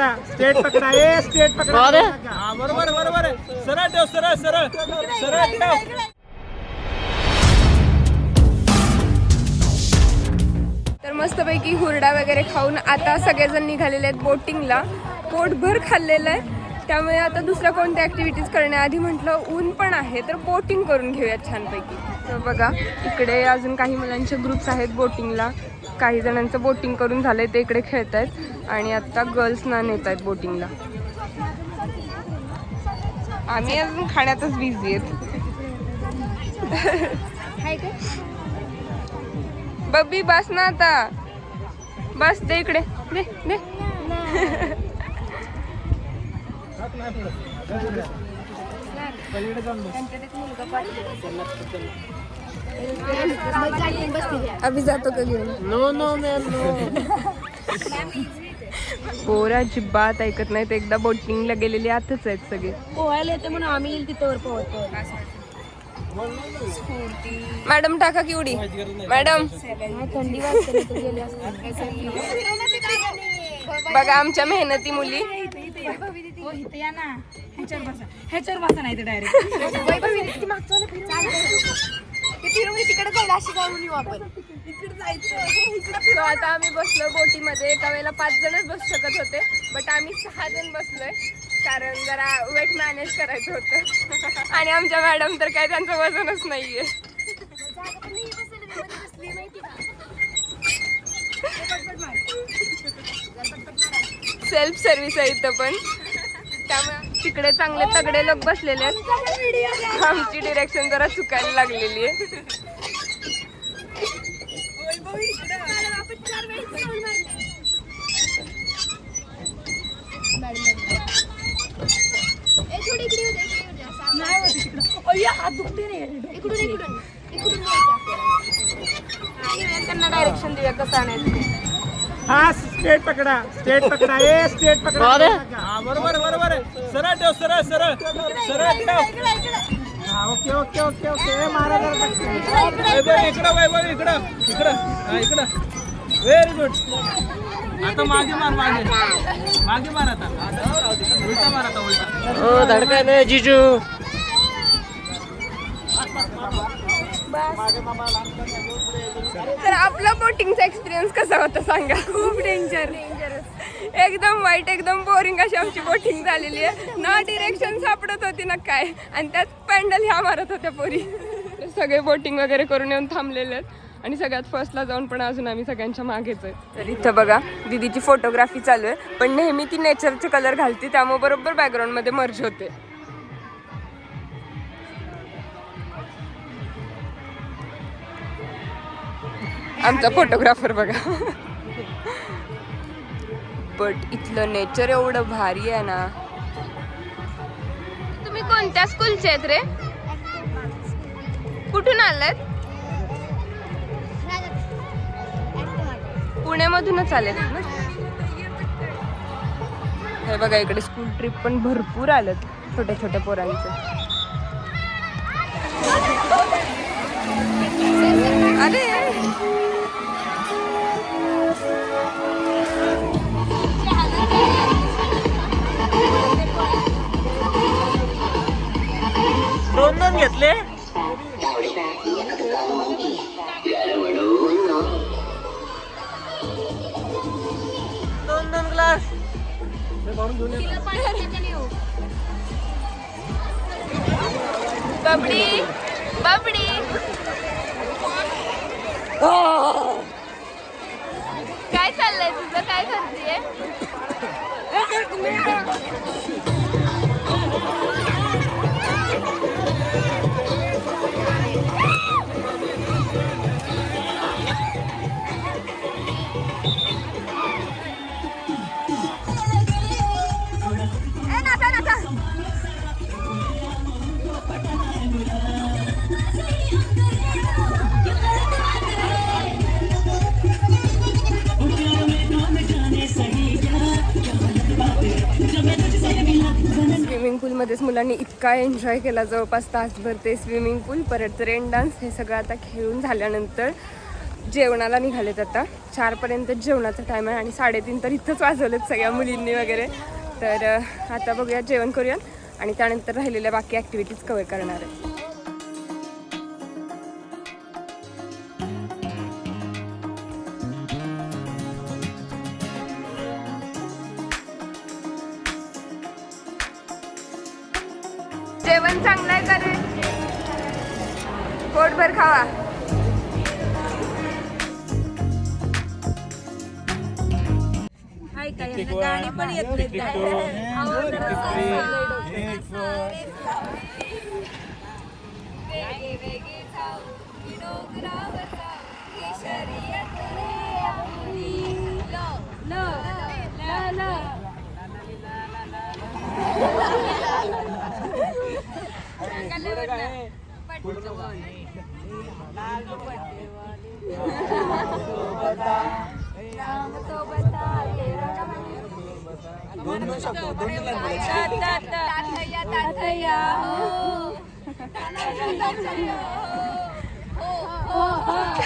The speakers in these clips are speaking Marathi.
पकडा. स्टेट पकडा. ए स्टेट पकडा. हा बरोबर बरोबर आहे. सरळ ठेव सरळ सरळ. सरळ ठेव. तर मस्तपैकी हुरडा वगैरे खाऊन आता सगळेजण निघालेले आहेत बोटिंगला पोटभर खाल्लेलं आहे. त्यामुळे आता दुसऱ्या कोणत्या ॲक्टिव्हिटीज करण्याआधी म्हटलं ऊन पण आहे तर बोटिंग करून घेऊयात छानपैकी. तर बघा इकडे अजून काही मुलांचे ग्रुप्स आहेत बोटिंगला काही जणांचं बोटिंग करून झालंय ते इकडे खेळत आहेत आणि आता गर्ल्स ना नेत आहेत बोटिंगला आम्ही अजून खाण्यातच बिझी आहेत. बब्बी बस ना आता. बस दे इकडे. दे दे. अभि जातो का घेऊन? नो नो मॅम नो पोरा अजिबात ऐकत नाहीत. एकदा बोटिंगला गेलेले आतच आहेत सगळे. पोहायला येते म्हणून आम्ही येईल तिथं पोहतो मॅडम टाका की उडी. मॅडम. बघा आमच्या मेहनती मुली. हो, इथं या ना. ह्याच्यावर बसा. ह्याच्यावर बसा नाही डायरेक्ट So आता आम्ही बसलो बोटीमध्ये. एका वेळेला पाच जणच बसू शकत होते. बट आम्ही सहा जण बसलोय. कारण जरा वेट मॅनेज करायचं होतं. आणि आमच्या मॅडम तर काय त्यांचं वजनच नाहीये. सेल्फ सर्व्हिस आहे इथं पण. तिकडे चांगले तगडे लोक बसलेले आहेत. आमची डिरेक्शन जरा चुकायला लागलेली आहे. हात दुखते रे त्यांना डायरेक्शन देऊया कसं आणायचं. हा स्टेट पकडा स्टेट पकडा. ए स्टेट पकडा. हा बरोबर. बरोबर आहे सरळ ठेव सरळ सरळ. सरळ ठेव. हा ओके ओके ओके ओके. ए, मारा जरा पटकन. वैभव इकडं वैभव इकडं. इकडं हा इकडं. व्हेरी गुड आता मागे मार मागे. मागे मार आता. उलटा मार आता उलटा. ओ धडका नाही जिजू. तर आपला बोटिंगचा एक्सपिरियन्स कसा होता सांगा? खूप डेंजर एकदम वाईट एकदम बोरिंग अशी आमची बोटिंग झालेली आहे. ना डिरेक्शन सापडत होती ना काय. आणि त्यात पॅन्डल ह्या मारत होत्या पोरी. सगळे बोटिंग वगैरे करून येऊन थांबलेले आहेत. आणि सगळ्यात फर्स्टला जाऊन पण अजून आम्ही सगळ्यांच्या मागेच आहे. तर इथं बघा दीदीची फोटोग्राफी चालू आहे. पण नेहमी ती नेचरचे कलर घालते त्यामुळे बरोबर बॅकग्राऊंडमध्ये मर्ज होते. आमचा फोटोग्राफर बघा. बट इथलं नेचर एवढं भारी आहे ना. तुम्ही कोणत्या स्कूलचे आहेत रे? कुठून आलात? पुण्यामधूनच आलेत ना? हे बघा इकडे स्कूल ट्रिप पण भरपूर आलेत छोट्या छोट्या पोरांचे. अरे! कलर बबडी बबडी. काय चाललंय तुझं? काय करते मध्येच मुलांनी इतका एन्जॉय केला. जवळपास तासभर ते स्विमिंग पूल परत रेन डान्स हे सगळं आता खेळून झाल्यानंतर जेवणाला निघालेत आता. चारपर्यंत जेवणाचा टाईम आहे आणि साडेतीन तर इथंच वाजवलेत सगळ्या मुलींनी वगैरे. तर आता बघूया जेवण करूया आणि त्यानंतर राहिलेल्या बाकी ॲक्टिव्हिटीज कवर करणार आहे. जेवण चांगलं आहे का रे? पोटभर खावा. गाणी पण येत नाहीत.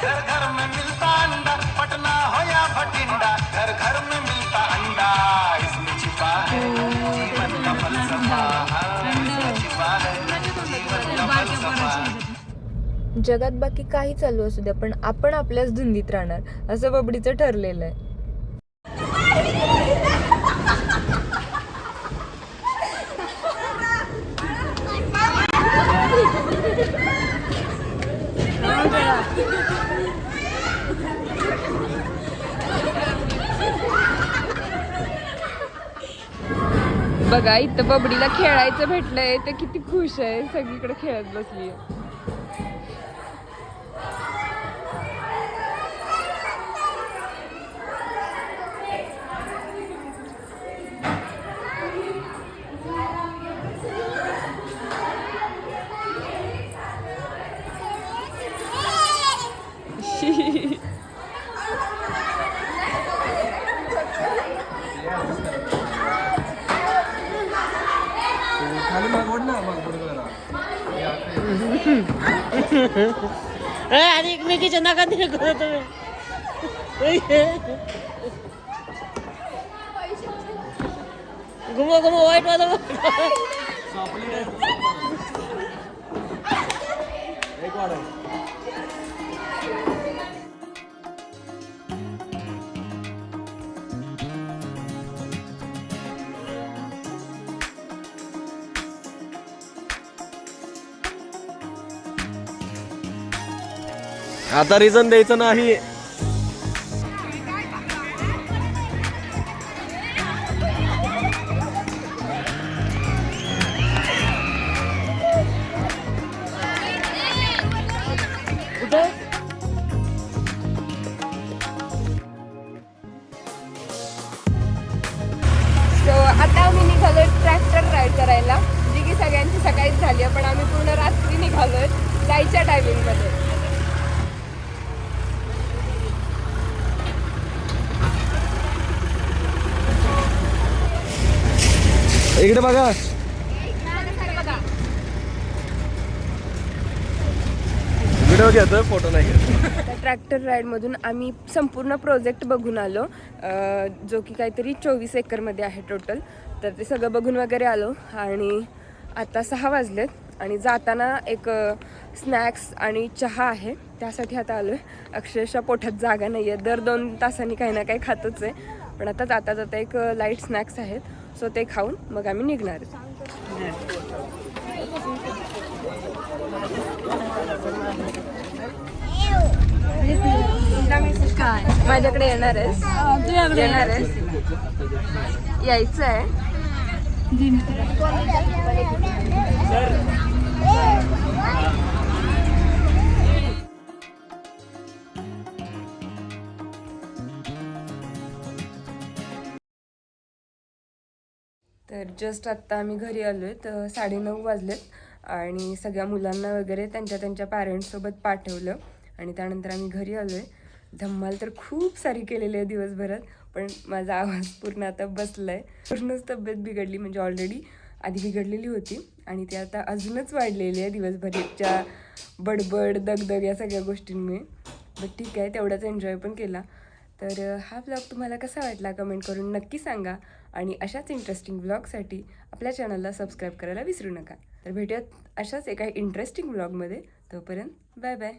घर घर में मिलता अंडा पटना हो या भटिंडा घर घर में मिलता अंडा। जगात बाकी काही चालू असू द्या पण आपण आपल्याच धुंदीत राहणार असं बबडीचं ठरलेलं आहे. बघा इथं बबडीला खेळायचं भेटलंय तर किती खुश आहे सगळीकडे खेळत बसली आणि एकमेकीच्या नका दिले करत घुमो घुमो वाईट वाला आता रिझन द्यायचं नाही. आता आम्ही निघालोय ट्रॅक्टर राईड करायला. जी की सगळ्यांची सकाळीच झाली आहे पण आम्ही पूर्ण रात्री निघालोय जायच्या टायमिंगमध्ये इकडे बघा. व्हिडिओ घेतोय फोटो नाही ट्रॅक्टर राईडमधून आम्ही संपूर्ण प्रोजेक्ट बघून आलो. अ, जो की काहीतरी चोवीस एकरमध्ये आहे टोटल तर ते सगळं बघून वगैरे आलो आणि आता सहा वाजलेत आणि जाताना एक स्नॅक्स आणि चहा आहे. त्यासाठी आता आलो आहे अक्षरशः पोटात जागा नाही आहे दर दोन तासांनी काही ना काही खातच आहे. पण आता जाता जाता एक लाइट स्नॅक्स आहेत. सो ते खाऊन मग आम्ही निघणार. माझ्याकडे येणार आहेस. येणार आहेस. यायचं आहे. तर जस्ट आत्ता आम्ही घरी आलो आहे तर साडेनऊ वाजलेत आणि सगळ्या मुलांना वगैरे त्यांच्या त्यांच्या पॅरेंट्ससोबत पाठवलं आणि त्यानंतर आम्ही घरी आलो आहे धम्माल तर खूप सारी केलेली आहे दिवसभरात पण माझा आवाज पूर्ण आता बसला आहे पूर्णच तब्येत बिघडली म्हणजे ऑलरेडी आधी बिघडलेली होती आणि ती आता अजूनच वाढलेली आहे दिवसभरीच्या बडबड दगदग या सगळ्या गोष्टींमुळे. बट ठीक आहे तेवढाच एन्जॉय पण केला. तर हा ब्लॉग तुम्हाला कसा वाटला कमेंट करून नक्की सांगा आणि अशाच इंटरेस्टिंग ब्लॉगसाठी आपल्या चॅनलला सबस्क्राईब करायला विसरू नका. तर भेटूयात अशाच एका इंटरेस्टिंग ब्लॉगमध्ये तोपर्यंत बाय बाय